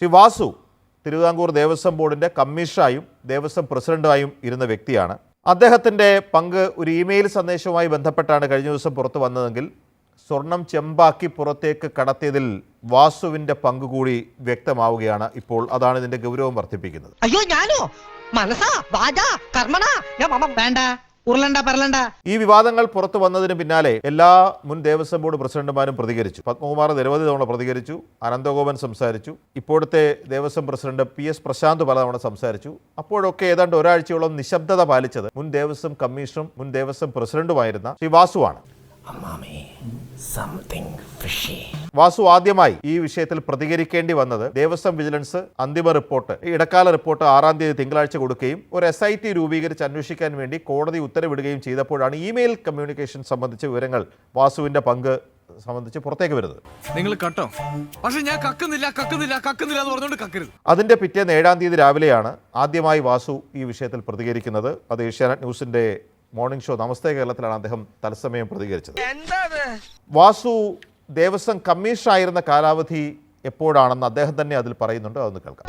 ശ്രീ വാസു തിരുവിതാംകൂർ ദേവസ്വം ബോർഡിന്റെ കമ്മീഷണറായും ദേവസ്വം പ്രസിഡന്റായും ഇരുന്ന വ്യക്തിയാണ്. അദ്ദേഹത്തിന്റെ പങ്ക് ഒരു ഇമെയിൽ സന്ദേശവുമായി ബന്ധപ്പെട്ടാണ് കഴിഞ്ഞ ദിവസം പുറത്തു വന്നതെങ്കിൽ സ്വർണം ചെമ്പാക്കി പുറത്തേക്ക് കടത്തിയതിൽ വാസുവിന്റെ പങ്ക് കൂടി വ്യക്തമാവുകയാണ് ഇപ്പോൾ. അതാണ് ഇതിന്റെ ഗൗരവം വർദ്ധിപ്പിക്കുന്നത്. അയ്യോ ഞാനോ? മനസ്സാ? വാജാ കർമ്മണ? വേണ്ട. ഉരുളണ്ട പറലണ്ട. ഈ വിവാദങ്ങൾ പുറത്തു വന്നതിന് പിന്നാലെ എല്ലാ മുൻ ദേവസ്വം ബോർഡ് പ്രസിഡന്റുമാരും പ്രതികരിച്ചു. പത്മകുമാർ നിരവധി തവണ പ്രതികരിച്ചു. അനന്തഗോപൻ സംസാരിച്ചു. ഇപ്പോഴത്തെ Devaswom president P S Prasanth പലതവണ സംസാരിച്ചു. അപ്പോഴൊക്കെ ഏതാണ്ട് ഒരാഴ്ചയോളം നിശബ്ദത പാലിച്ചത് മുൻ ദേവസ്വം കമ്മീഷണറും മുൻ ദേവസ്വം പ്രസിഡന്റുമായിരുന്ന ശ്രീ വാസുവാണ്. വാസു ആദ്യമായി ഈ വിഷയത്തിൽ പ്രതികരിക്കേണ്ടി വന്നത് ദേവസ്വം വിജിലൻസ് അന്തിമ റിപ്പോർട്ട്. ഈ ഇടക്കാല റിപ്പോർട്ട് ആറാം തീയതി തിങ്കളാഴ്ച കൊടുക്കുകയും ഒരു എസ് ഐ ടി രൂപീകരിച്ച് അന്വേഷിക്കാൻ വേണ്ടി കോടതി ഉത്തരവിടുകയും ചെയ്തപ്പോഴാണ് ഇമെയിൽ കമ്മ്യൂണിക്കേഷൻ സംബന്ധിച്ച വിവരങ്ങൾ വാസുവിന്റെ പങ്ക് സംബന്ധിച്ച് പുറത്തേക്ക് വരുന്നത്. നിങ്ങൾ കട്ടോ? പക്ഷെ ഞാൻ കക്കുന്നില്ല കക്കുന്നില്ല കക്കുന്നില്ല എന്ന് പറഞ്ഞുകൊണ്ട് കക്കരുത്. അതിന്റെ പിറ്റേന്ന് ഏഴാം തീയതി രാവിലെയാണ് ആദ്യമായി വാസു ഈ വിഷയത്തിൽ പ്രതികരിക്കുന്നത്. അത് ഏഷ്യാനെറ്റ് ന്യൂസിന്റെ മോർണിംഗ് ഷോ നമസ്തേ കേരളത്തിലാണ് അദ്ദേഹം തത്സമയം പ്രതികരിച്ചത്. വാസു ദേവസ്വം കമ്മീഷണർ ആയിരുന്ന കാലാവധി എപ്പോഴാണെന്ന് അദ്ദേഹം തന്നെ അതിൽ പറയുന്നുണ്ട് അതൊന്ന് കേൾക്കാം.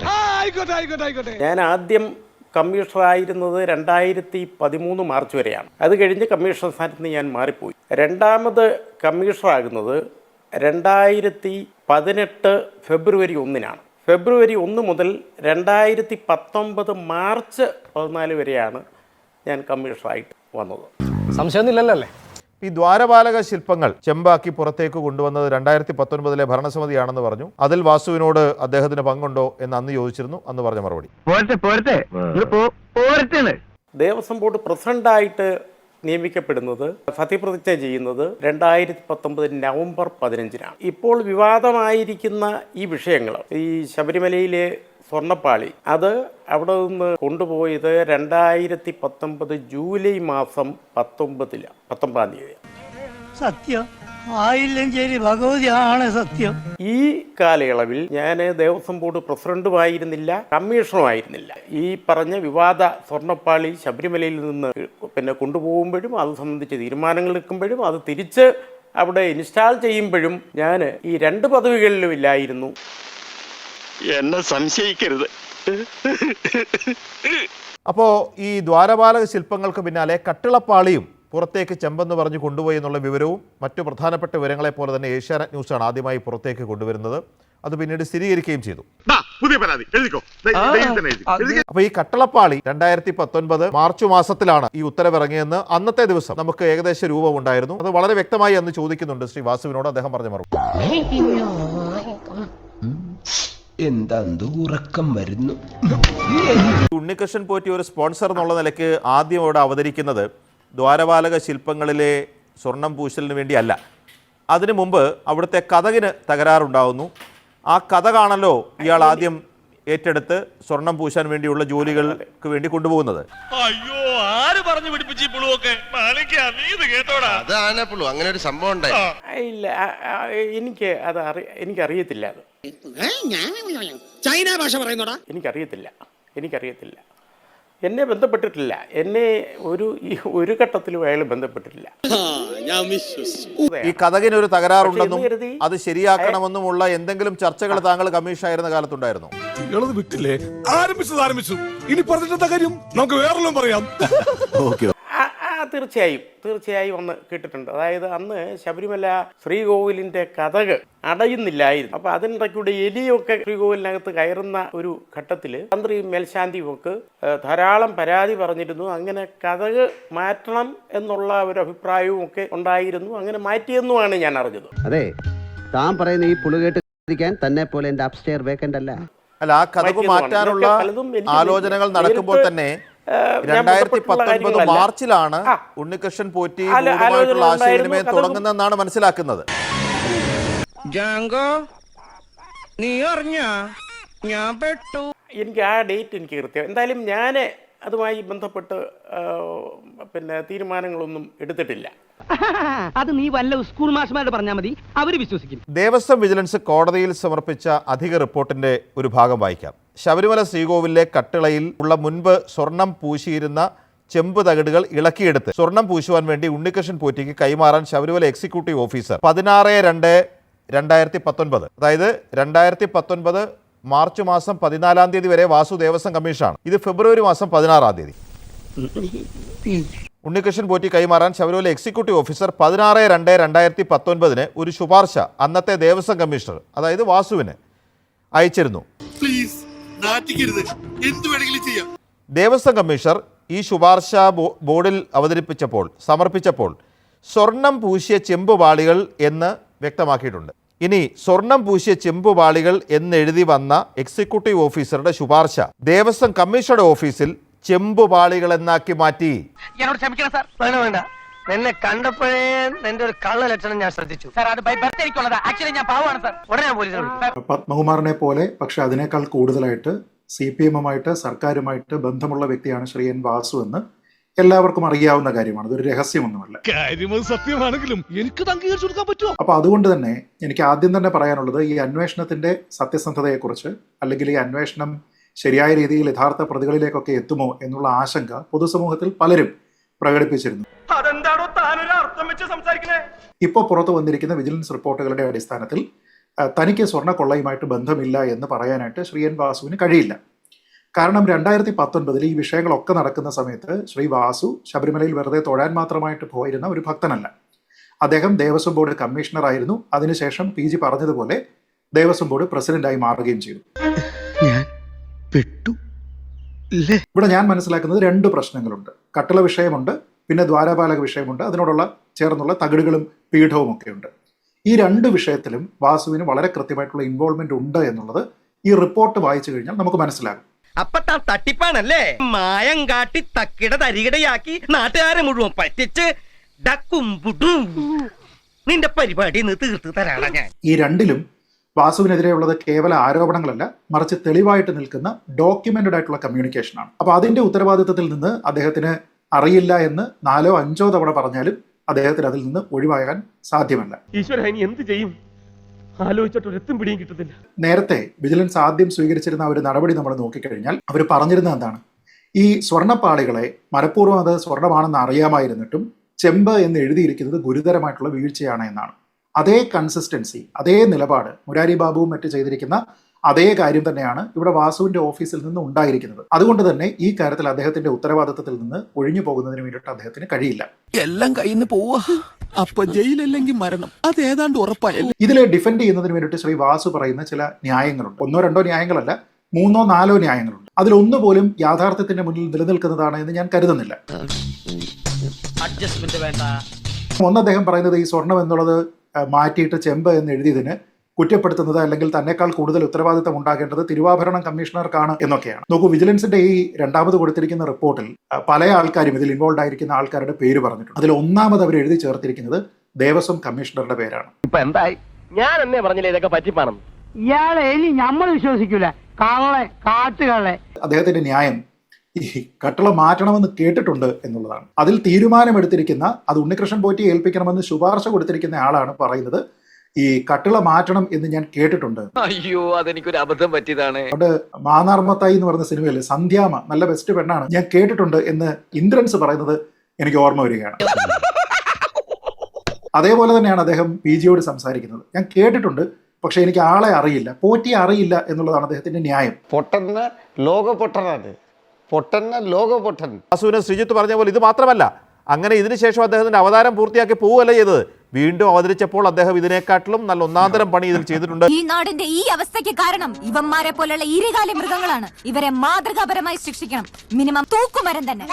ഞാൻ ആദ്യം കമ്മീഷണറായിരുന്നത് രണ്ടായിരത്തി പതിമൂന്ന് മാർച്ച് വരെയാണ്. അത് കഴിഞ്ഞ് കമ്മീഷണർ സ്ഥാനത്ത് നിന്ന് ഞാൻ മാറിപ്പോയി. രണ്ടാമത് കമ്മീഷണറാകുന്നത് രണ്ടായിരത്തി പതിനെട്ട് ഫെബ്രുവരി ഒന്നിനാണ്. ഫെബ്രുവരി ഒന്ന് മുതൽ രണ്ടായിരത്തി പത്തൊമ്പത് മാർച്ച് പതിനാല് വരെയാണ് ഞാൻ കമ്മീഷണറായിട്ട് വന്നത്. സംശയമൊന്നുമില്ലല്ലോ അല്ലേ? ഈ ദ്വാരപാലക ശില്പങ്ങൾ ചെമ്പാക്കി പുറത്തേക്ക് കൊണ്ടുവന്നത് രണ്ടായിരത്തി പത്തൊൻപതിലെ ഭരണസമിതിയാണെന്ന് പറഞ്ഞു. അതിൽ വാസുവിനോട് അദ്ദേഹത്തിന് പങ്കുണ്ടോ എന്ന് അന്ന് ചോദിച്ചിരുന്നു. അന്ന് പറഞ്ഞ മറുപടി. ദേവസ്വം ബോർഡ് പ്രസിഡന്റായിട്ട് നിയമിക്കപ്പെടുന്നത് സത്യപ്രതിജ്ഞ ചെയ്യുന്നത് രണ്ടായിരത്തി പത്തൊമ്പത് നവംബർ പതിനഞ്ചിനാണ്. ഇപ്പോൾ വിവാദമായിരിക്കുന്ന ഈ വിഷയങ്ങൾ ഈ ശബരിമലയിലെ സ്വർണപ്പാളി. അത് അവിടെ നിന്ന് കൊണ്ടുപോയത് രണ്ടായിരത്തി പത്തൊമ്പത് ജൂലൈ മാസം പത്തൊമ്പതിലാണ് പത്തൊമ്പതാം തീയതി സത്യം. ആയില്ലഞ്ചേരി ഭഗവതിയാണ് സത്യം. ഈ കാലയളവിൽ ഞാൻ ദേവസ്വം ബോർഡ് പ്രസിഡന്റുമായിരുന്നില്ല കമ്മീഷണറുമായിരുന്നില്ല. ഈ പറഞ്ഞ വിവാദ സ്വർണപ്പാളി ശബരിമലയിൽ നിന്ന് പിന്നെ കൊണ്ടുപോകുമ്പോഴും അത് സംബന്ധിച്ച് തീരുമാനങ്ങൾ എടുക്കുമ്പോഴും അത് തിരിച്ച് അവിടെ ഇൻസ്റ്റാൾ ചെയ്യുമ്പോഴും ഞാൻ ഈ രണ്ട് പദവികളിലും ഇല്ലായിരുന്നു. എന്നെ സംശയിക്കരുത്. അപ്പോ ഈ ദ്വാരപാലക ശില്പങ്ങൾക്ക് പിന്നാലെ കട്ടിളപ്പാളിയും പുറത്തേക്ക് ചെമ്പെന്ന് പറഞ്ഞ് കൊണ്ടുപോയി എന്നുള്ള വിവരവും മറ്റു പ്രധാനപ്പെട്ട വിവരങ്ങളെ പോലെ തന്നെ ഏഷ്യാനെറ്റ് ന്യൂസാണ് ആദ്യമായി പുറത്തേക്ക് കൊണ്ടുവരുന്നത്. അത് പിന്നീട് സ്ഥിരീകരിക്കുകയും ചെയ്തു. അപ്പൊ ഈ കട്ടളപ്പാളി രണ്ടായിരത്തി പത്തൊൻപത് മാർച്ച് മാസത്തിലാണ് ഈ ഉത്തരവിറങ്ങിയെന്ന് അന്നത്തെ ദിവസം നമുക്ക് ഏകദേശ രൂപം ഉണ്ടായിരുന്നു. അത് വളരെ വ്യക്തമായി അന്ന് ചോദിക്കുന്നുണ്ട് ശ്രീ വാസുവിനോട്. അദ്ദേഹം പറഞ്ഞു മറുപടി. എന്താ ഉറക്കം വരുന്നു? ഉണ്ണികൃഷ്ണൻ പോറ്റി ഒരു സ്പോൺസർ എന്നുള്ള നിലയ്ക്ക് ആദ്യം ഇവിടെ അവതരിക്കുന്നത് ദ്വാരപാലക ശില്പങ്ങളിലെ സ്വർണം പൂശലിന് വേണ്ടിയല്ല. അതിനു മുമ്പ് അവിടുത്തെ കഥകിന് തകരാറുണ്ടാവുന്നു. ആ കഥ കാണല്ലോ ഇയാൾ ആദ്യം ഏറ്റെടുത്ത് സ്വർണം പൂശാൻ വേണ്ടിയുള്ള ജോലികൾക്ക് വേണ്ടി കൊണ്ടുപോകുന്നത്. അയ്യോ ആര് പറഞ്ഞു പിടിപ്പിച്ചു പുളുവൊക്കെ? നീ ഇത് കേട്ടോടാ? അതാണ് അങ്ങനെ ഒരു സംഭവം ഉണ്ടായി. ഇല്ല എനിക്ക് അത് അറി എനിക്കറിയത്തില്ല അത്. ചൈന ഭാഷ പറയുന്നോടാ. എനിക്കറിയത്തില്ല. എനിക്കറിയത്തില്ല. എന്നെ ബന്ധപ്പെട്ടിട്ടില്ല. എന്നെ ഒരു ഈ ഒരു ഘട്ടത്തിലും അയാൾ ബന്ധപ്പെട്ടിട്ടില്ല. ഈ കഥകിന് ഒരു തകരാറുണ്ടെന്നും അത് ശരിയാക്കണമെന്നുമുള്ള എന്തെങ്കിലും ചർച്ചകൾ താങ്കൾ കമ്മീഷൻ ആയിരുന്ന കാലത്തുണ്ടായിരുന്നു വിട്ടില്ലേ? ആരംഭിച്ചത് ആരംഭിച്ചു. ഇനി പറഞ്ഞിട്ട് കാര്യം? നമുക്ക് വേറെല്ലാം പറയാം. ആ, തീർച്ചയായും തീർച്ചയായും ഒന്ന് കേട്ടിട്ടുണ്ട്. അതായത് അന്ന് ശബരിമല ശ്രീകോവിലിന്റെ കഥക് അടയുന്നില്ലായിരുന്നു. അപ്പൊ അതിനിടയ്ക്കൂടെ എലിയൊക്കെ ശ്രീകോവിലിനകത്ത് കയറുന്ന ഒരു ഘട്ടത്തിൽ തന്ത്രി ഒക്കെ ധാരാളം പരാതി പറഞ്ഞിരുന്നു. അങ്ങനെ കഥക് മാറ്റണം എന്നുള്ള ഒരു അഭിപ്രായവും ഒക്കെ ഉണ്ടായിരുന്നു. അങ്ങനെ മാറ്റിയെന്നുമാണ് ഞാൻ അറിഞ്ഞത്. അതെ താൻ പറയുന്ന ഈ പുളുകേട്ട് തന്നെ പോലെ എന്റെ അപ്സ്റ്റെയർ വേക്കന്റ് അല്ല. അല്ല ആ കഥ. മാറ്റാനുള്ള ആലോചനകൾ നടക്കുമ്പോൾ തന്നെ രണ്ടായിരത്തി പത്തൊൻപത്. മാർച്ചിലാണ് ഉണ്ണികൃഷ്ണൻ പോറ്റി ആശയവിനിമയം തുടങ്ങുന്നതെന്നാണ് മനസ്സിലാക്കുന്നത്. ജാങ്കോ നീ ഞാൻ പെട്ടു. എനിക്ക് ആ ഡേറ്റ് എനിക്ക് കൃത്യം. എന്തായാലും ഞാൻ അതുമായി ബന്ധപ്പെട്ട് പിന്നെ തീരുമാനങ്ങളൊന്നും എടുത്തിട്ടില്ല. അത് നീ വല്ല സ്കൂൾ മാഷ്മാരോട് പറഞ്ഞാൽ മതി. അവർ വിശ്വസിക്കും. ദേവസ്വം വിജിലൻസ് കോടതിയിൽ സമർപ്പിച്ച അധിക റിപ്പോർട്ടിന്റെ ഒരു ഭാഗം വായിക്കാം. ശബരിമല ശ്രീകോവിലെ കട്ടിളയിൽ ഉള്ള മുൻപ് സ്വർണം പൂശിയിരുന്ന ചെമ്പ് തകിടുകൾ ഇളക്കിയെടുത്ത് സ്വർണം പൂശുവാൻ വേണ്ടി ഉണ്ണികൃഷ്ണൻ പോറ്റിക്ക് കൈമാറാൻ ശബരിമല എക്സിക്യൂട്ടീവ് ഓഫീസർ പതിനാറ് രണ്ട് രണ്ടായിരത്തി പത്തൊൻപത് അതായത് രണ്ടായിരത്തി പത്തൊൻപത് മാർച്ച് മാസം പതിനാലാം തീയതി വരെ വാസു ദേവസ്വം കമ്മീഷനാണ്. ഇത് ഫെബ്രുവരി മാസം പതിനാറാം തീയതി. ഉണ്ണികൃഷ്ണൻ പോറ്റി കൈമാറാൻ ശബരിമല എക്സിക്യൂട്ടീവ് ഓഫീസർ പതിനാറ് രണ്ട് രണ്ടായിരത്തി പത്തൊൻപതിന് ഒരു ശുപാർശ അന്നത്തെ ദേവസ്വം കമ്മീഷണർ അതായത് വാസുവിന് അയച്ചിരുന്നു. പ്ലീസ് നാറ്റിക്കരുത്. എന്ത് വേണമെങ്കിലും ചെയ്യാം. ദേവസ്വം കമ്മീഷണർ ഈ ശുപാർശ ബോർഡിൽ അവതരിപ്പിച്ചപ്പോൾ സമർപ്പിച്ചപ്പോൾ സ്വർണം പൂശിയ ചെമ്പുപാളികൾ എന്ന് വ്യക്തമാക്കിയിട്ടുണ്ട്. ഇനി സ്വർണം പൂശിയ ചെമ്പുപാളികൾ എന്നെഴുതി വന്ന എക്സിക്യൂട്ടീവ് ഓഫീസറുടെ ശുപാർശ ദേവസ്വം കമ്മീഷണറുടെ ഓഫീസിൽ ചെമ്പുപാളികൾ എന്നാക്കി മാറ്റി. എന്നോട് ക്ഷമിക്കണം സാർ. വേണ്ട വേണ്ട. നിന്നെ കണ്ടപ്പോഴേ നിന്റെ ഒരു കള്ള ലക്ഷണം ഞാൻ ശ്രദ്ധിച്ചു. സാർ അത് ബൈ ബർത്ത് എനിക്കുള്ളതാ. ആക്ച്വലി ഞാൻ പാവമാണ് സാർ. ഉടനെ ഞാൻ പോലീസിനെ പത്മകുമാറിനെ പോലെ പക്ഷെ അതിനേക്കാൾ കൂടുതലായിട്ട് സി പി എമ്മുമായിട്ട് സർക്കാരുമായിട്ട് ബന്ധമുള്ള വ്യക്തിയാണ് ശ്രീ എൻ വാസു എന്ന് എല്ലാവർക്കും അറിയാവുന്ന കാര്യമാണ്. അതൊരു രഹസ്യമൊന്നുമല്ല. സത്യമാണെങ്കിലും എനിക്ക് അംഗീകരിച്ചു കൊടുക്കാൻ പറ്റുമോ? അപ്പൊ അതുകൊണ്ട് തന്നെ എനിക്ക് ആദ്യം തന്നെ പറയാനുള്ളത് ഈ അന്വേഷണത്തിന്റെ സത്യസന്ധതയെക്കുറിച്ച് അല്ലെങ്കിൽ ഈ അന്വേഷണം ശരിയായ രീതിയിൽ യഥാർത്ഥ പ്രതികളിലേക്കൊക്കെ എത്തുമോ എന്നുള്ള ആശങ്ക പൊതുസമൂഹത്തിൽ പലരും പ്രകടിപ്പിച്ചിരുന്നു. അതെന്താണോ താനൊരു അർത്ഥം വെച്ച് ഇപ്പോൾ പുറത്തു വന്നിരിക്കുന്ന വിജിലൻസ് റിപ്പോർട്ടുകളുടെ അടിസ്ഥാനത്തിൽ തനിക്ക് തനിക്ക് സ്വർണക്കൊള്ളയുമായിട്ട് ബന്ധമില്ല എന്ന് പറയാനായിട്ട് ശ്രീ എൻ വാസുവിന് കഴിയില്ല. കാരണം രണ്ടായിരത്തി പത്തൊൻപതിൽ ഈ വിഷയങ്ങളൊക്കെ നടക്കുന്ന സമയത്ത് ശ്രീ വാസു ശബരിമലയിൽ വെറുതെ തൊഴാൻ മാത്രമായിട്ട് പോയിരുന്ന ഒരു ഭക്തനല്ല. അദ്ദേഹം ദേവസ്വം ബോർഡ് കമ്മീഷണർ ആയിരുന്നു. അതിനുശേഷം പി ജി പറഞ്ഞതുപോലെ ദേവസ്വം ബോർഡ് പ്രസിഡന്റായി മാറുകയും ചെയ്തു. ഞാൻ പെട്ടു. ഇവിടെ ഞാൻ മനസ്സിലാക്കുന്നത് രണ്ട് പ്രശ്നങ്ങളുണ്ട്. കട്ടള വിഷയമുണ്ട് പിന്നെ ദ്വാരപാലക വിഷയമുണ്ട്. അതിനോടുള്ള ചേർന്നുള്ള തകിടുകളും പീഠവും ഒക്കെ ഉണ്ട് ഈ രണ്ട് വിഷയത്തിലും വാസുവിന് വളരെ കൃത്യമായിട്ടുള്ള ഇൻവോൾവ്മെന്റ് ഉണ്ട് എന്നുള്ളത് ഈ റിപ്പോർട്ട് വായിച്ചു കഴിഞ്ഞാൽ നമുക്ക് മനസ്സിലാകും. അപ്പൊ താൻ തട്ടിപ്പാണല്ലേ? മായം കാട്ടി തക്കിട തരികിടയാക്കി നാട്ടുകാരെ മുഴുവൻ പറ്റിച്ച് ഡക്കും. നിന്റെ പരിപാടി തീർത്ത് തരാണ് ഞാൻ. ഈ രണ്ടിലും വാസുവിനെതിരെയുള്ളത് കേവല ആരോപണങ്ങളല്ല മറിച്ച് തെളിവായിട്ട് നിൽക്കുന്ന ഡോക്യുമെന്റഡ് ആയിട്ടുള്ള കമ്മ്യൂണിക്കേഷനാണ് അപ്പൊ അതിന്റെ ഉത്തരവാദിത്തത്തിൽ നിന്ന് അദ്ദേഹത്തിന് അറിയില്ല എന്ന് നാലോ അഞ്ചോ തവണ പറഞ്ഞാലും അദ്ദേഹത്തിന് അതിൽ നിന്ന് ഒഴിവാകാൻ സാധ്യമല്ല. ഈശ്വര ഇനി എന്ത് ചെയ്യും? പിടിയും കിട്ടുന്നില്ല. നേരത്തെ വിജിലൻസ് ആദ്യം സ്വീകരിച്ചിരുന്ന ഒരു നടപടി നമ്മൾ നോക്കിക്കഴിഞ്ഞാൽ അവർ പറഞ്ഞിരുന്നത് എന്താണ്? ഈ സ്വർണപ്പാളികളെ മനഃപൂർവം അത് സ്വർണമാണെന്ന് അറിയാമായിരുന്നിട്ടും ചെമ്പ് എന്ന് എഴുതിയിരിക്കുന്നത് ഗുരുതരമായിട്ടുള്ള വീഴ്ചയാണ് എന്നാണ്. അതേ കൺസിസ്റ്റൻസി അതേ നിലപാട് മുരാരി ബാബുവും മറ്റ് ചെയ്തിരിക്കുന്ന അതേ കാര്യം തന്നെയാണ് ഇവിടെ വാസുവിന്റെ ഓഫീസിൽ നിന്ന് ഉണ്ടായിരിക്കുന്നത്. അതുകൊണ്ട് തന്നെ ഈ കാര്യത്തിൽ അദ്ദേഹത്തിന്റെ ഉത്തരവാദിത്തത്തിൽ നിന്ന് ഒഴിഞ്ഞു പോകുന്നതിന് വേണ്ടിയിട്ട് അദ്ദേഹത്തിന് കഴിയില്ല. എല്ലാം കയ്യിൽ നിന്ന് പോവാ. അപ്പൊ ജയിലല്ലെങ്കിൽ മരണം. അത് ഏതാണ്ട് ഉറപ്പായല്ലേ ഇതിലെ ഡിഫെൻഡ് ചെയ്യുന്നതിന് വേണ്ടിയിട്ട് ശ്രീ വാസു പറയുന്ന ചില ന്യായങ്ങളുണ്ട്. ഒന്നോ രണ്ടോ ന്യായങ്ങളല്ല മൂന്നോ നാലോ ന്യായങ്ങളുണ്ട്. അതിലൊന്നു പോലും യാഥാർത്ഥ്യത്തിന്റെ മുന്നിൽ നിലനിൽക്കുന്നതാണ് എന്ന് ഞാൻ കരുതുന്നില്ല. അഡ്ജസ്റ്റ്മെന്റ് വേണ്ട. ഒന്ന് അദ്ദേഹം പറയുന്നത് ഈ സ്വർണം എന്നുള്ളത് മാറ്റിയിട്ട് ചെമ്പ് എന്ന് എഴുതിയതിന് കുറ്റപ്പെടുത്തുന്നത് അല്ലെങ്കിൽ തന്നെക്കാൾ കൂടുതൽ ഉത്തരവാദിത്തം ഉണ്ടാകേണ്ടത് തിരുവാഭരണം കമ്മീഷണർക്കാണ് എന്നൊക്കെയാണ്. നോക്കൂ വിജിലൻസിന്റെ ഈ രണ്ടാമത് കൊടുത്തിരിക്കുന്ന റിപ്പോർട്ടിൽ പല ആൾക്കാരും ഇതിൽ ഇൻവോൾവ് ആയിരിക്കുന്ന ആൾക്കാരുടെ പേര് പറഞ്ഞിട്ടുണ്ട്. അതിൽ ഒന്നാമത് അവർ എഴുതി ചേർത്തിരിക്കുന്നത് ദേവസ്വം കമ്മീഷണറുടെ പേരാണ്. ഇപ്പൊ എന്തായി? ഞാൻ എന്നേ പറഞ്ഞില്ലേ ഇതൊക്കെ പറ്റിപ്പാണെന്ന്? ഇയാളെ ഇനി നമ്മൾ വിശ്വസിക്കൂല. കള്ളെ കാട്ടുകള്ളെ അദ്ദേഹത്തിന്റെ ന്യായം ഈ കട്ടള മാറ്റണമെന്ന് കേട്ടിട്ടുണ്ട് എന്നുള്ളതാണ്. അതിൽ തീരുമാനമെടുത്തിരിക്കുന്ന അത് ഉണ്ണികൃഷ്ണൻ പോറ്റി ഏൽപ്പിക്കണമെന്ന് ശുപാർശ കൊടുത്തിരിക്കുന്ന ആളാണ് പറയുന്നത്. ഈ കട്ടിള മാറ്റണം എന്ന് ഞാൻ കേട്ടിട്ടുണ്ട്. അയ്യോ അതെനിക്കൊരു അബദ്ധം പറ്റിയതാണ്. അതുകൊണ്ട് മാനാർമത്തായി എന്ന് പറഞ്ഞ സിനിമയിൽ സന്ധ്യാമ നല്ല ബെസ്റ്റ് പെണ്ണാണ്. ഞാൻ കേട്ടിട്ടുണ്ട് എന്ന് ഇന്ദ്രൻസ് പറയുന്നത് എനിക്ക് ഓർമ്മ വരികയാണ്. അതേപോലെ തന്നെയാണ് അദ്ദേഹം പി ജിയോട് സംസാരിക്കുന്നത്. ഞാൻ കേട്ടിട്ടുണ്ട് പക്ഷെ എനിക്ക് ആളെ അറിയില്ല. പോറ്റി അറിയില്ല എന്നുള്ളതാണ് അദ്ദേഹത്തിന്റെ ന്യായം. പൊട്ടെന്ന് ലോക പൊട്ടനാണ് പൊട്ടന്ന ലോക പൊട്ടൻ അസുവിനെ ശ്രീജിത്ത് പറഞ്ഞ പോലെ ഇത് മാത്രമല്ല അങ്ങനെ ഇതിനുശേഷം അദ്ദേഹത്തിന്റെ അവതാരം പൂർത്തിയാക്കി പോവുകയല്ല ചെയ്തത്. വീണ്ടും അവതരിച്ചപ്പോൾ അദ്ദേഹം ഇതിനെക്കാട്ടിലും നല്ല ഒന്നാന്തരം പണി ഇതിൽ ചെയ്തിട്ടുണ്ട്. ഈ നാടിന്റെ ഈ അവസ്ഥയ്ക്ക് കാരണം ഇവന്മാരെ പോലുള്ള ഇരുകാലി മൃഗങ്ങളാണ്. ഇവരെ മാതൃകാപരമായി ശിക്ഷിക്കണം. മിനിമം തൂക്കുമരം തന്നെ.